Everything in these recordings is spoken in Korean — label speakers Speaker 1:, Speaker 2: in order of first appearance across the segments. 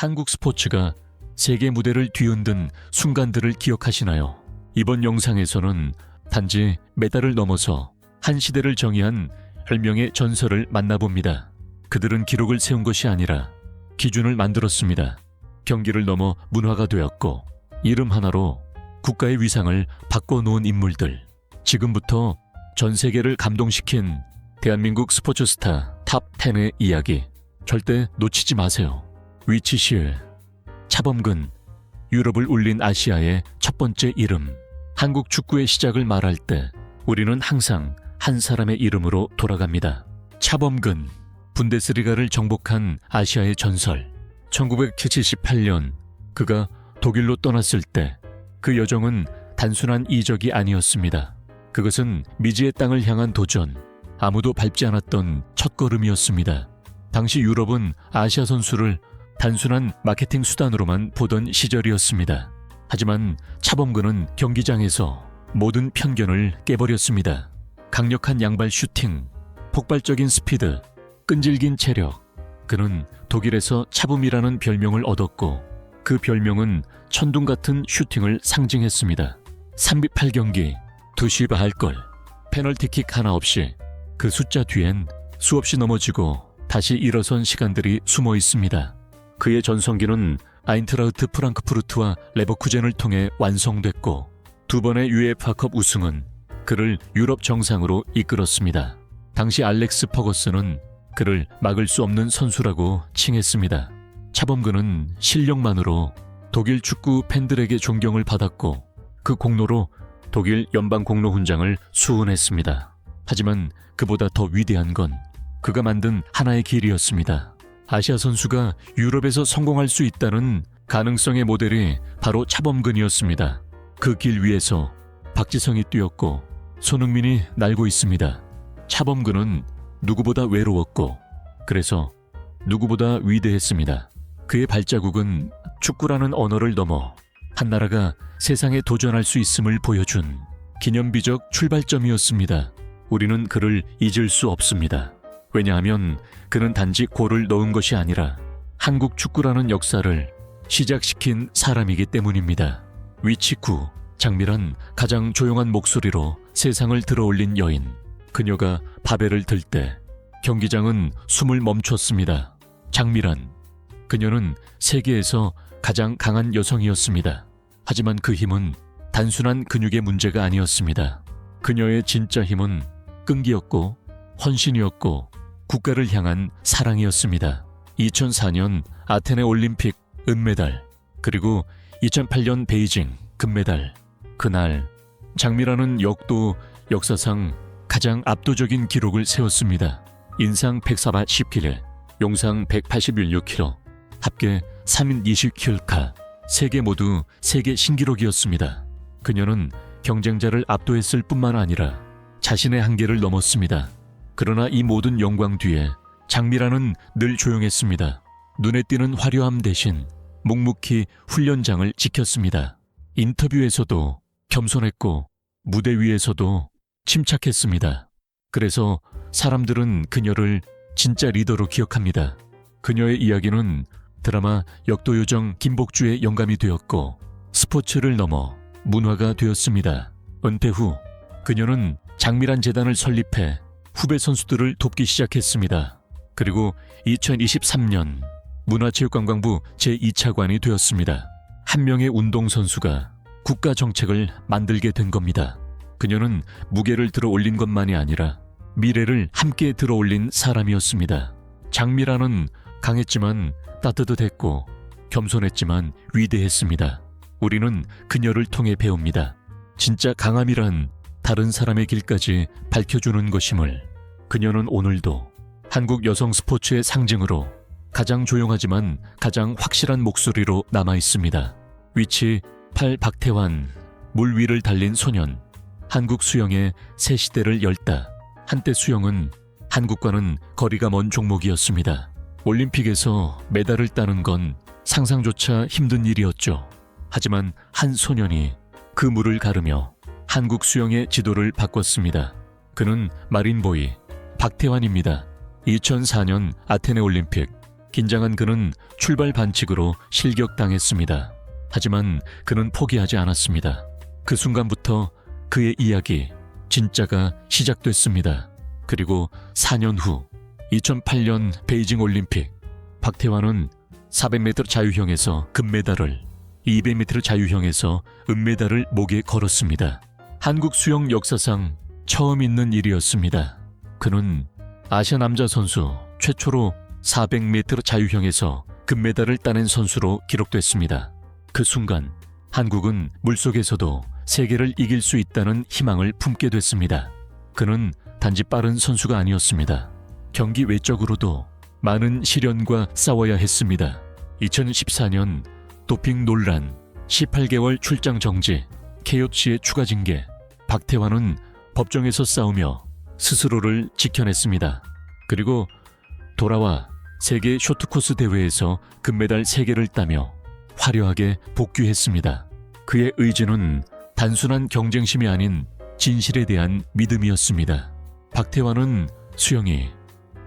Speaker 1: 한국 스포츠가 세계 무대를 뒤흔든 순간들을 기억하시나요? 이번 영상에서는 단지 메달을 넘어서 한 시대를 정의한 혈명의 전설을 만나봅니다. 그들은 기록을 세운 것이 아니라 기준을 만들었습니다. 경기를 넘어 문화가 되었고 이름 하나로 국가의 위상을 바꿔놓은 인물들. 지금부터 전 세계를 감동시킨 대한민국 스포츠 스타 탑 10의 이야기. 절대 놓치지 마세요. 위치시을, 차범근, 유럽을 울린 아시아의 첫 번째 이름. 한국 축구의 시작을 말할 때 우리는 항상 한 사람의 이름으로 돌아갑니다. 차범근, 분데스리가를 정복한 아시아의 전설. 1978년 그가 독일로 떠났을 때 그 여정은 단순한 이적이 아니었습니다. 그것은 미지의 땅을 향한 도전, 아무도 밟지 않았던 첫걸음이었습니다. 당시 유럽은 아시아 선수를 단순한 마케팅 수단으로만 보던 시절이었습니다. 하지만 차범근은 경기장에서 모든 편견을 깨버렸습니다. 강력한 양발 슈팅, 폭발적인 스피드, 끈질긴 체력. 그는 독일에서 차붐이라는 별명을 얻었고 그 별명은 천둥 같은 슈팅을 상징했습니다. 38경기, 두시바 할걸, 페널티킥 하나 없이 그 숫자 뒤엔 수없이 넘어지고 다시 일어선 시간들이 숨어 있습니다. 그의 전성기는 아인트라우트 프랑크푸르트와 레버쿠젠을 통해 완성됐고 두 번의 UEFA컵 우승은 그를 유럽 정상으로 이끌었습니다. 당시 알렉스 퍼거스는 그를 막을 수 없는 선수라고 칭했습니다. 차범근은 실력만으로 독일 축구 팬들에게 존경을 받았고 그 공로로 독일 연방 공로 훈장을 수훈했습니다. 하지만 그보다 더 위대한 건 그가 만든 하나의 길이었습니다. 아시아 선수가 유럽에서 성공할 수 있다는 가능성의 모델이 바로 차범근이었습니다. 그 길 위에서 박지성이 뛰었고 손흥민이 날고 있습니다. 차범근은 누구보다 외로웠고 그래서 누구보다 위대했습니다. 그의 발자국은 축구라는 언어를 넘어 한 나라가 세상에 도전할 수 있음을 보여준 기념비적 출발점이었습니다. 우리는 그를 잊을 수 없습니다. 왜냐하면 그는 단지 골을 넣은 것이 아니라 한국 축구라는 역사를 시작시킨 사람이기 때문입니다. 위치 9. 장미란 가장 조용한 목소리로 세상을 들어올린 여인. 그녀가 바벨을 들 때 경기장은 숨을 멈췄습니다. 장미란. 그녀는 세계에서 가장 강한 여성이었습니다. 하지만 그 힘은 단순한 근육의 문제가 아니었습니다. 그녀의 진짜 힘은 끈기였고 헌신이었고 국가를 향한 사랑이었습니다. 2004년 아테네 올림픽 은메달, 그리고 2008년 베이징 금메달. 그날 장미라는 역도 역사상 가장 압도적인 기록을 세웠습니다. 인상 140kg, 용상 181kg, 합계 3인 20kg. 세계 모두 세계 신기록이었습니다. 그녀는 경쟁자를 압도했을 뿐만 아니라 자신의 한계를 넘었습니다. 그러나 이 모든 영광 뒤에 장미라는 늘 조용했습니다. 눈에 띄는 화려함 대신 묵묵히 훈련장을 지켰습니다. 인터뷰에서도 겸손했고 무대 위에서도 침착했습니다. 그래서 사람들은 그녀를 진짜 리더로 기억합니다. 그녀의 이야기는 드라마 역도요정 김복주의 영감이 되었고 스포츠를 넘어 문화가 되었습니다. 은퇴 후 그녀는 장미란 재단을 설립해 후배 선수들을 돕기 시작했습니다. 그리고 2023년 문화체육관광부 제2차관이 되었습니다. 한 명의 운동선수가 국가 정책을 만들게 된 겁니다. 그녀는 무게를 들어 올린 것만이 아니라 미래를 함께 들어 올린 사람이었습니다. 장미라는 강했지만 따뜻했고 겸손했지만 위대했습니다. 우리는 그녀를 통해 배웁니다. 진짜 강함이란 다른 사람의 길까지 밝혀주는 것임을 그녀는 오늘도 한국 여성 스포츠의 상징으로 가장 조용하지만 가장 확실한 목소리로 남아 있습니다. 위치 8 박태환 물 위를 달린 소년 한국 수영의 새 시대를 열다. 한때 수영은 한국과는 거리가 먼 종목이었습니다. 올림픽에서 메달을 따는 건 상상조차 힘든 일이었죠. 하지만 한 소년이 그 물을 가르며 한국 수영의 지도를 바꿨습니다. 그는 마린보이 박태환입니다. 2004년 아테네 올림픽 긴장한 그는 출발 반칙으로 실격당했습니다. 하지만 그는 포기하지 않았습니다. 그 순간부터 그의 이야기 진짜가 시작됐습니다. 그리고 4년 후 2008년 베이징 올림픽 박태환은 400m 자유형에서 금메달을 200m 자유형에서 은메달을 목에 걸었습니다. 한국 수영 역사상 처음 있는 일이었습니다. 그는 아시아 남자 선수 최초로 400m 자유형에서 금메달을 따낸 선수로 기록됐습니다. 그 순간 한국은 물속에서도 세계를 이길 수 있다는 희망을 품게 됐습니다. 그는 단지 빠른 선수가 아니었습니다. 경기 외적으로도 많은 시련과 싸워야 했습니다. 2014년 도핑 논란, 18개월 출장 정지, KOC의 추가 징계, 박태환은 법정에서 싸우며 스스로를 지켜냈습니다. 그리고 돌아와 세계 쇼트코스 대회에서 금메달 3개를 따며 화려하게 복귀했습니다. 그의 의지는 단순한 경쟁심이 아닌 진실에 대한 믿음이었습니다. 박태환은 수영이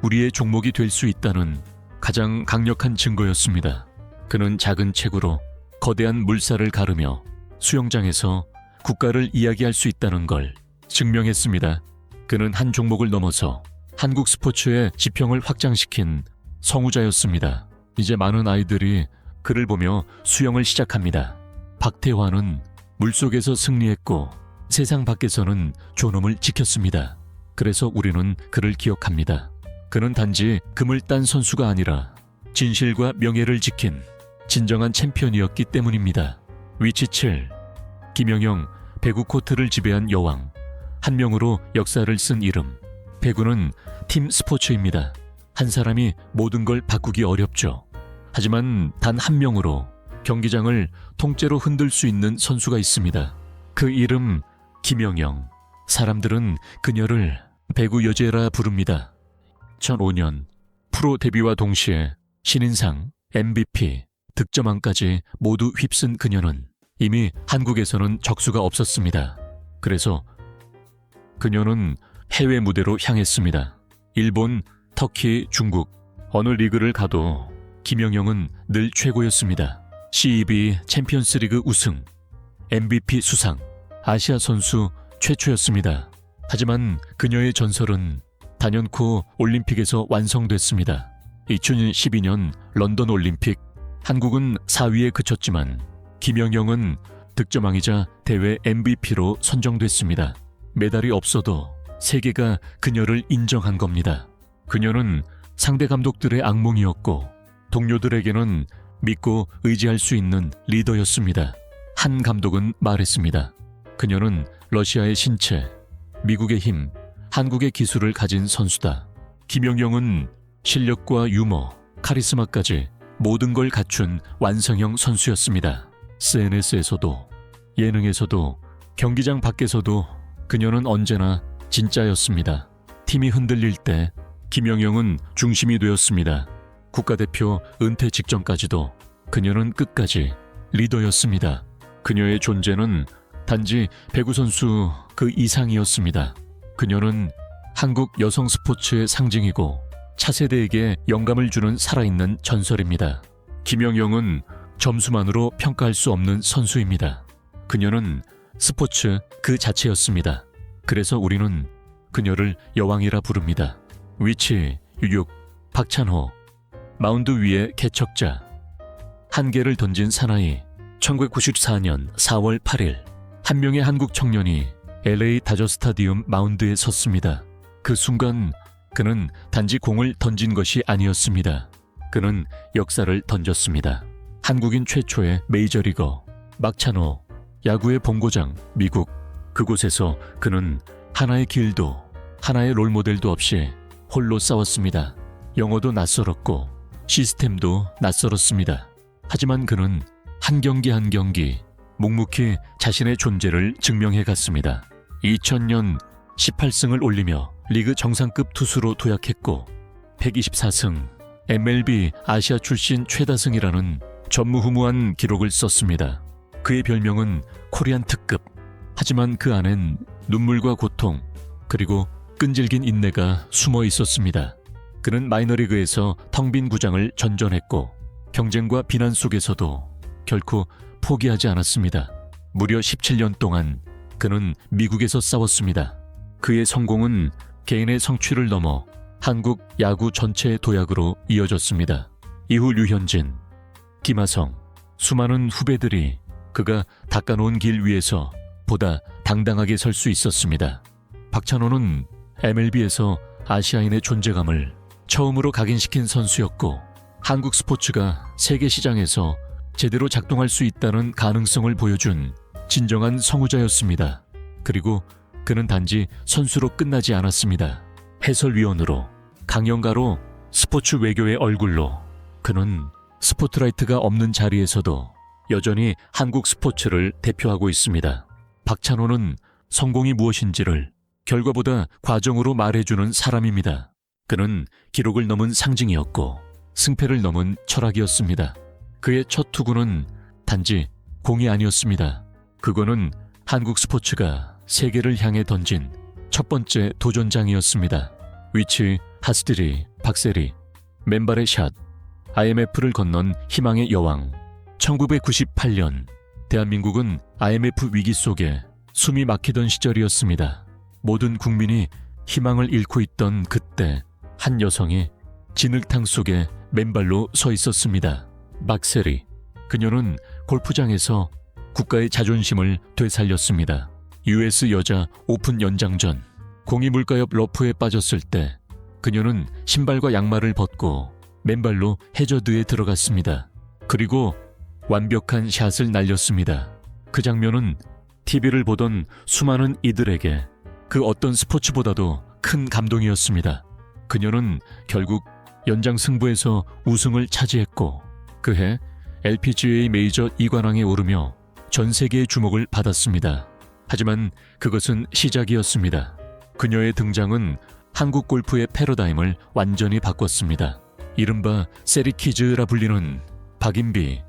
Speaker 1: 우리의 종목이 될 수 있다는 가장 강력한 증거였습니다. 그는 작은 책으로 거대한 물살을 가르며 수영장에서 국가를 이야기할 수 있다는 걸 증명했습니다. 그는 한 종목을 넘어서 한국 스포츠의 지평을 확장시킨 성우자였습니다. 이제 많은 아이들이 그를 보며 수영을 시작합니다. 박태환은 물속에서 승리했고 세상 밖에서는 존엄을 지켰습니다. 그래서 우리는 그를 기억합니다. 그는 단지 금을 딴 선수가 아니라 진실과 명예를 지킨 진정한 챔피언이었기 때문입니다. 위치 7. 김영영 배구 코트를 지배한 여왕. 한 명으로 역사를 쓴 이름. 배구는 팀 스포츠입니다. 한 사람이 모든 걸 바꾸기 어렵죠. 하지만 단 한 명으로 경기장을 통째로 흔들 수 있는 선수가 있습니다. 그 이름 김영영. 사람들은 그녀를 배구 여제라 부릅니다. 2005년 프로 데뷔와 동시에 신인상, MVP, 득점왕까지 모두 휩쓴 그녀는 이미 한국에서는 적수가 없었습니다. 그래서 그녀는 해외 무대로 향했습니다. 일본, 터키, 중국 어느 리그를 가도 김영영은 늘 최고였습니다. CEB 챔피언스리그 우승, MVP 수상, 아시아 선수 최초였습니다. 하지만 그녀의 전설은 단연코 올림픽에서 완성됐습니다. 2012년 런던 올림픽 한국은 4위에 그쳤지만 김영영은 득점왕이자 대회 MVP로 선정됐습니다. 메달이 없어도 세계가 그녀를 인정한 겁니다. 그녀는 상대 감독들의 악몽이었고 동료들에게는 믿고 의지할 수 있는 리더였습니다. 한 감독은 말했습니다. 그녀는 러시아의 신체, 미국의 힘, 한국의 기술을 가진 선수다. 김영영은 실력과 유머, 카리스마까지 모든 걸 갖춘 완성형 선수였습니다. SNS에서도, 예능에서도, 경기장 밖에서도 그녀는 언제나 진짜였습니다. 팀이 흔들릴 때 김영영은 중심이 되었습니다. 국가대표 은퇴 직전까지도 그녀는 끝까지 리더였습니다. 그녀의 존재는 단지 배구 선수 그 이상이었습니다. 그녀는 한국 여성 스포츠의 상징이고 차세대에게 영감을 주는 살아있는 전설입니다. 김영영은 점수만으로 평가할 수 없는 선수입니다. 그녀는 스포츠 그 자체였습니다. 그래서 우리는 그녀를 여왕이라 부릅니다. 위치 6 박찬호 마운드 위의 개척자 한 개를 던진 사나이 1994년 4월 8일 한 명의 한국 청년이 LA 다저 스타디움 마운드에 섰습니다. 그 순간 그는 단지 공을 던진 것이 아니었습니다. 그는 역사를 던졌습니다. 한국인 최초의 메이저리거 막찬호 야구의 본고장 미국 그곳에서 그는 하나의 길도 하나의 롤모델도 없이 홀로 싸웠습니다. 영어도 낯설었고 시스템도 낯설었습니다. 하지만 그는 한 경기 한 경기 묵묵히 자신의 존재를 증명해 갔습니다. 2000년 18승을 올리며 리그 정상급 투수로 도약했고 124승 MLB 아시아 출신 최다승이라는 전무후무한 기록을 썼습니다. 그의 별명은 코리안 특급. 하지만 그 안엔 눈물과 고통 그리고 끈질긴 인내가 숨어 있었습니다. 그는 마이너리그에서 텅 빈 구장을 전전했고 경쟁과 비난 속에서도 결코 포기하지 않았습니다. 무려 17년 동안 그는 미국에서 싸웠습니다. 그의 성공은 개인의 성취를 넘어 한국 야구 전체의 도약으로 이어졌습니다. 이후 류현진, 김하성, 수많은 후배들이 그가 닦아놓은 길 위에서 보다 당당하게 설 수 있었습니다. 박찬호는 MLB에서 아시아인의 존재감을 처음으로 각인시킨 선수였고 한국 스포츠가 세계 시장에서 제대로 작동할 수 있다는 가능성을 보여준 진정한 성우자였습니다. 그리고 그는 단지 선수로 끝나지 않았습니다. 해설위원으로, 강연가로, 스포츠 외교의 얼굴로 그는 스포트라이트가 없는 자리에서도 여전히 한국 스포츠를 대표하고 있습니다. 박찬호는 성공이 무엇인지를 결과보다 과정으로 말해주는 사람입니다. 그는 기록을 넘은 상징이었고 승패를 넘은 철학이었습니다. 그의 첫 투구는 단지 공이 아니었습니다. 그거는 한국 스포츠가 세계를 향해 던진 첫 번째 도전장이었습니다. 위치, 하스드리, 박세리, 맨발의 샷, IMF를 건넌 희망의 여왕. 1998년 대한민국은 IMF 위기 속에 숨이 막히던 시절이었습니다. 모든 국민이 희망을 잃고 있던 그때 한 여성이 진흙탕 속에 맨발로 서 있었습니다. 막세리. 그녀는 골프장에서 국가의 자존심을 되살렸습니다. US 여자 오픈 연장전. 공이 물가 옆 러프에 빠졌을 때 그녀는 신발과 양말을 벗고 맨발로 해저드에 들어갔습니다. 그리고 완벽한 샷을 날렸습니다. 그 장면은 TV를 보던 수많은 이들에게 그 어떤 스포츠보다도 큰 감동이었습니다. 그녀는 결국 연장 승부에서 우승을 차지했고 그해 LPGA 메이저 2관왕에 오르며 전 세계의 주목을 받았습니다. 하지만 그것은 시작이었습니다. 그녀의 등장은 한국 골프의 패러다임을 완전히 바꿨습니다. 이른바 세리키즈라 불리는 박인비,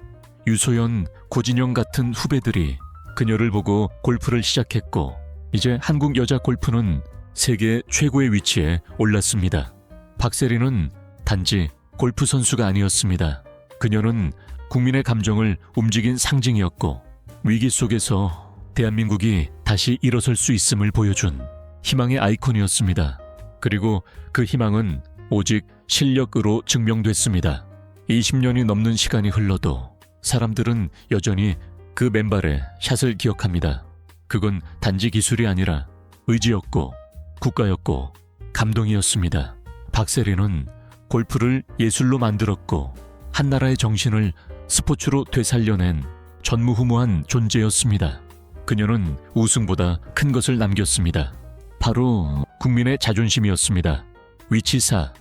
Speaker 1: 유소연, 고진영 같은 후배들이 그녀를 보고 골프를 시작했고 이제 한국 여자 골프는 세계 최고의 위치에 올랐습니다. 박세리는 단지 골프 선수가 아니었습니다. 그녀는 국민의 감정을 움직인 상징이었고 위기 속에서 대한민국이 다시 일어설 수 있음을 보여준 희망의 아이콘이었습니다. 그리고 그 희망은 오직 실력으로 증명됐습니다. 20년이 넘는 시간이 흘러도 사람들은 여전히 그 맨발의 샷을 기억합니다. 그건 단지 기술이 아니라 의지였고 국가였고 감동이었습니다. 박세리는 골프를 예술로 만들었고 한 나라의 정신을 스포츠로 되살려낸 전무후무한 존재였습니다. 그녀는 우승보다 큰 것을 남겼습니다. 바로 국민의 자존심이었습니다. 위치사,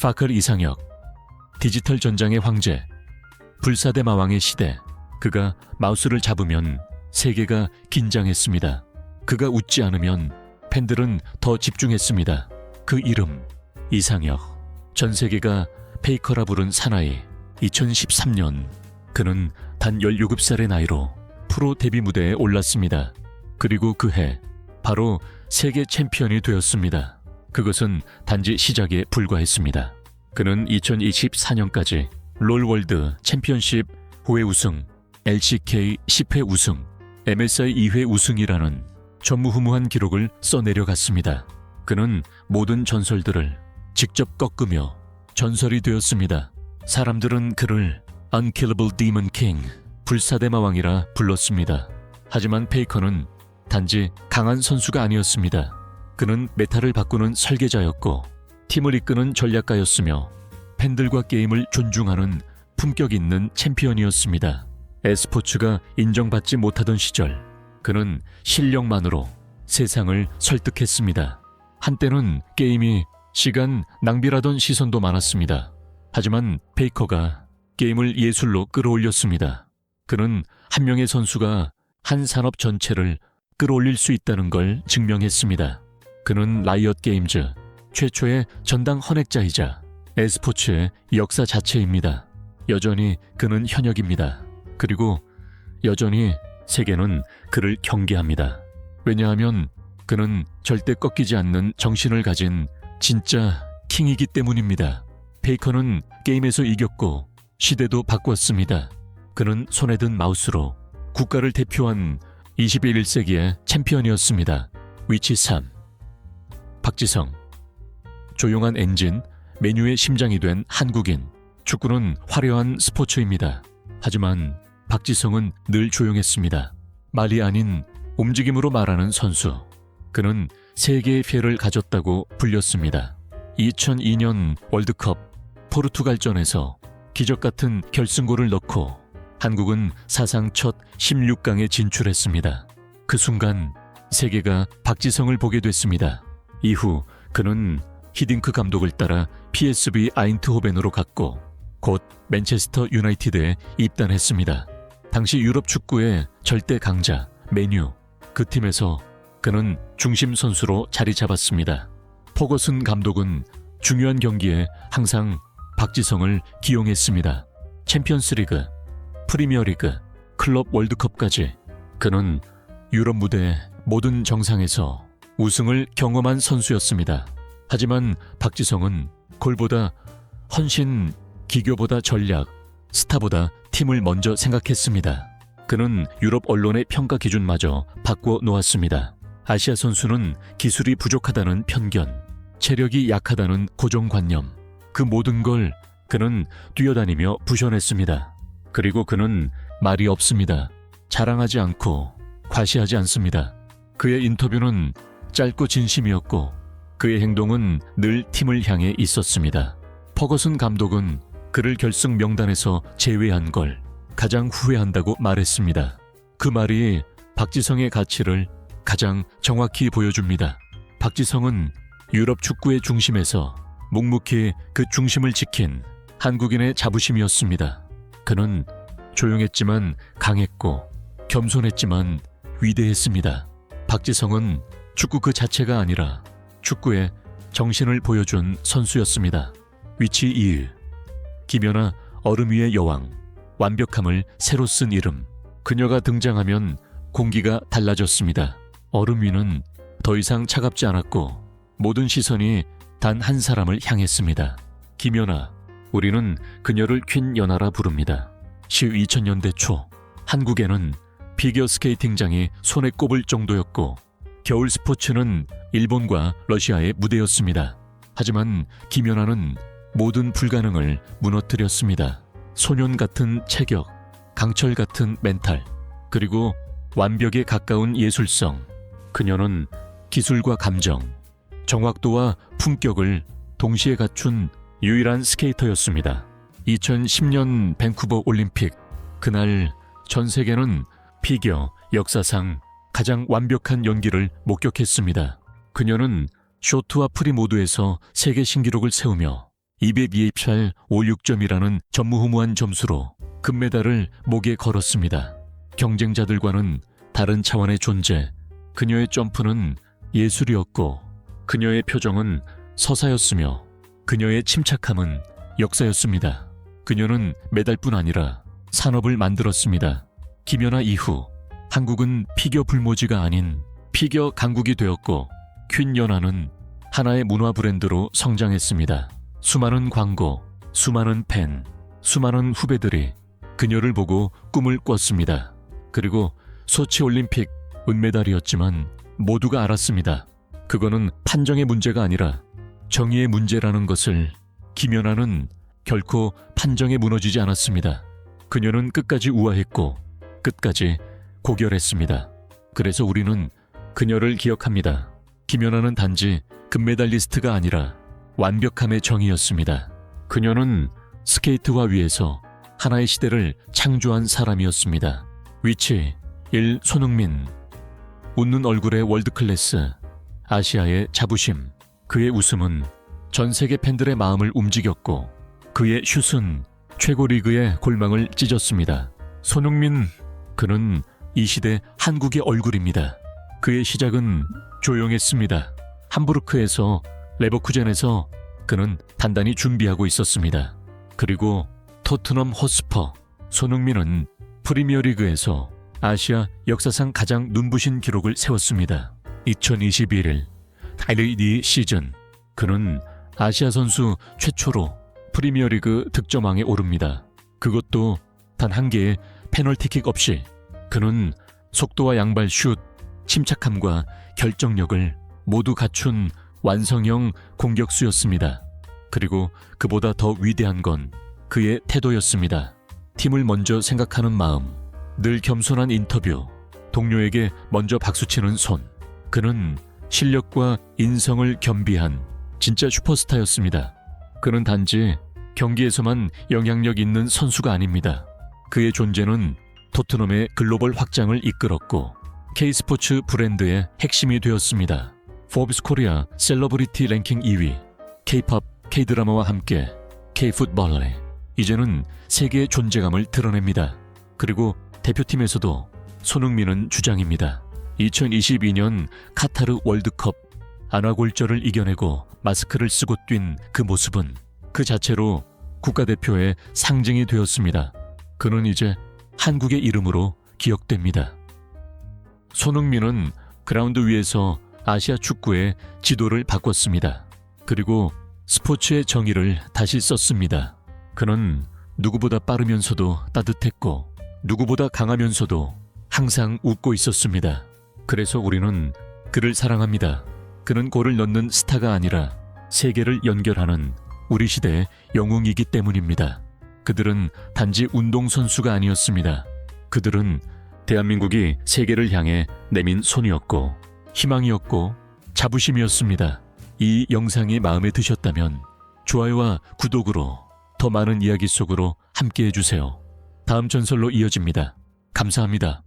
Speaker 1: 파클 이상혁, 디지털 전장의 황제, 불사대 마왕의 시대. 그가 마우스를 잡으면 세계가 긴장했습니다. 그가 웃지 않으면 팬들은 더 집중했습니다. 그 이름, 이상혁. 전 세계가 페이커라 부른 사나이. 2013년 그는 단 17살의 나이로 프로 데뷔 무대에 올랐습니다. 그리고 그 해 바로 세계 챔피언이 되었습니다. 그것은 단지 시작에 불과했습니다. 그는 2024년까지 롤월드 챔피언십 5회 우승, LCK 10회 우승, MSI 2회 우승이라는 전무후무한 기록을 써내려갔습니다. 그는 모든 전설들을 직접 꺾으며 전설이 되었습니다. 사람들은 그를 Unkillable Demon King, 불사대마왕이라 불렀습니다. 하지만 페이커는 단지 강한 선수가 아니었습니다. 그는 메타를 바꾸는 설계자였고 팀을 이끄는 전략가였으며 팬들과 게임을 존중하는 품격 있는 챔피언이었습니다. 에스포츠가 인정받지 못하던 시절 그는 실력만으로 세상을 설득했습니다. 한때는 게임이 시간 낭비라던 시선도 많았습니다. 하지만 페이커가 게임을 예술로 끌어올렸습니다. 그는 한 명의 선수가 한 산업 전체를 끌어올릴 수 있다는 걸 증명했습니다. 그는 라이엇 게임즈 최초의 전당 헌액자이자 에스포츠의 역사 자체입니다. 여전히 그는 현역입니다. 그리고 여전히 세계는 그를 경계합니다. 왜냐하면 그는 절대 꺾이지 않는 정신을 가진 진짜 킹이기 때문입니다. 베이커는 게임에서 이겼고 시대도 바꿨습니다. 그는 손에 든 마우스로 국가를 대표한 21세기의 챔피언이었습니다. 위치 3. 박지성. 조용한 엔진, 메뉴의 심장이 된 한국인. 축구는 화려한 스포츠입니다. 하지만 박지성은 늘 조용했습니다. 말이 아닌 움직임으로 말하는 선수. 그는 세계의 피해를 가졌다고 불렸습니다. 2002년 월드컵 포르투갈전에서 기적 같은 결승골을 넣고 한국은 사상 첫 16강에 진출했습니다. 그 순간 세계가 박지성을 보게 됐습니다. 이후 그는 히딩크 감독을 따라 PSV 아인트호벤으로 갔고 곧 맨체스터 유나이티드에 입단했습니다. 당시 유럽 축구의 절대 강자 메뉴 그 팀에서 그는 중심 선수로 자리 잡았습니다. 포거슨 감독은 중요한 경기에 항상 박지성을 기용했습니다. 챔피언스리그, 프리미어리그, 클럽 월드컵까지 그는 유럽 무대 모든 정상에서 우승을 경험한 선수였습니다. 하지만 박지성은 골보다 헌신, 기교보다 전략, 스타보다 팀을 먼저 생각했습니다. 그는 유럽 언론의 평가 기준마저 바꿔 놓았습니다. 아시아 선수는 기술이 부족하다는 편견, 체력이 약하다는 고정관념, 그 모든 걸 그는 뛰어다니며 부셔냈습니다. 그리고 그는 말이 없습니다. 자랑하지 않고 과시하지 않습니다. 그의 인터뷰는 짧고 진심이었고 그의 행동은 늘 팀을 향해 있었습니다. 퍼거슨 감독은 그를 결승 명단에서 제외한 걸 가장 후회한다고 말했습니다. 그 말이 박지성의 가치를 가장 정확히 보여줍니다. 박지성은 유럽 축구의 중심에서 묵묵히 그 중심을 지킨 한국인의 자부심이었습니다. 그는 조용했지만 강했고 겸손했지만 위대했습니다. 박지성은 축구 그 자체가 아니라 축구의 정신을 보여준 선수였습니다. 위치 2. 김연아 얼음 위의 여왕. 완벽함을 새로 쓴 이름. 그녀가 등장하면 공기가 달라졌습니다. 얼음 위는 더 이상 차갑지 않았고 모든 시선이 단 한 사람을 향했습니다. 김연아. 우리는 그녀를 퀸 연아라 부릅니다. 시 2000년대 초 한국에는 피겨 스케이팅장이 손에 꼽을 정도였고 겨울 스포츠는 일본과 러시아의 무대였습니다. 하지만 김연아는 모든 불가능을 무너뜨렸습니다. 소년 같은 체격, 강철 같은 멘탈, 그리고 완벽에 가까운 예술성. 그녀는 기술과 감정, 정확도와 품격을 동시에 갖춘 유일한 스케이터였습니다. 2010년 밴쿠버 올림픽 그날 전 세계는 피겨 역사상 가장 완벽한 연기를 목격했습니다. 그녀는 쇼트와 프리 모두에서 세계 신기록을 세우며 202.8 56점이라는 전무후무한 점수로 금메달을 목에 걸었습니다. 경쟁자들과는 다른 차원의 존재. 그녀의 점프는 예술이었고 그녀의 표정은 서사였으며 그녀의 침착함은 역사였습니다. 그녀는 메달뿐 아니라 산업을 만들었습니다. 김연아 이후 한국은 피겨 불모지가 아닌 피겨 강국이 되었고 퀸 연아는 하나의 문화 브랜드로 성장했습니다. 수많은 광고, 수많은 팬, 수많은 후배들이 그녀를 보고 꿈을 꿨습니다. 그리고 소치 올림픽 은메달이었지만 모두가 알았습니다. 그거는 판정의 문제가 아니라 정의의 문제라는 것을 김연아는 결코 판정에 무너지지 않았습니다. 그녀는 끝까지 우아했고 끝까지 고결했습니다. 그래서 우리는 그녀를 기억합니다. 김연아는 단지 금메달리스트가 아니라 완벽함의 정의였습니다. 그녀는 스케이트화 위에서 하나의 시대를 창조한 사람이었습니다. 위치 1. 손흥민 웃는 얼굴의 월드클래스 아시아의 자부심 그의 웃음은 전 세계 팬들의 마음을 움직였고 그의 슛은 최고 리그의 골망을 찢었습니다. 손흥민 그는 이 시대 한국의 얼굴입니다. 그의 시작은 조용했습니다. 함부르크에서 레버쿠젠에서 그는 단단히 준비하고 있었습니다. 그리고 토트넘 호스퍼 손흥민은 프리미어리그에서 아시아 역사상 가장 눈부신 기록을 세웠습니다. 2021 LED 시즌 그는 아시아 선수 최초로 프리미어리그 득점왕에 오릅니다. 그것도 단 한 개의 페널티킥 없이 그는 속도와 양발 슛, 침착함과 결정력을 모두 갖춘 완성형 공격수였습니다. 그리고 그보다 더 위대한 건 그의 태도였습니다. 팀을 먼저 생각하는 마음, 늘 겸손한 인터뷰, 동료에게 먼저 박수치는 손. 그는 실력과 인성을 겸비한 진짜 슈퍼스타였습니다. 그는 단지 경기에서만 영향력 있는 선수가 아닙니다. 그의 존재는 토트넘의 글로벌 확장을 이끌었고 K스포츠 브랜드의 핵심이 되었습니다. 포브스 코리아 셀러브리티 랭킹 2위, K-팝, K-드라마와 함께 K-풋볼러에 이제는 세계의 존재감을 드러냅니다. 그리고 대표팀에서도 손흥민은 주장입니다. 2022년 카타르 월드컵 안화골절을 이겨내고 마스크를 쓰고 뛴 그 모습은 그 자체로 국가대표의 상징이 되었습니다. 그는 이제 한국의 이름으로 기억됩니다. 손흥민은 그라운드 위에서 아시아 축구의 지도를 바꿨습니다. 그리고 스포츠의 정의를 다시 썼습니다. 그는 누구보다 빠르면서도 따뜻했고 누구보다 강하면서도 항상 웃고 있었습니다. 그래서 우리는 그를 사랑합니다. 그는 골을 넣는 스타가 아니라 세계를 연결하는 우리 시대의 영웅이기 때문입니다. 그들은 단지 운동선수가 아니었습니다. 그들은 대한민국이 세계를 향해 내민 손이었고 희망이었고 자부심이었습니다. 이 영상이 마음에 드셨다면 좋아요와 구독으로 더 많은 이야기 속으로 함께 해주세요. 다음 전설로 이어집니다. 감사합니다.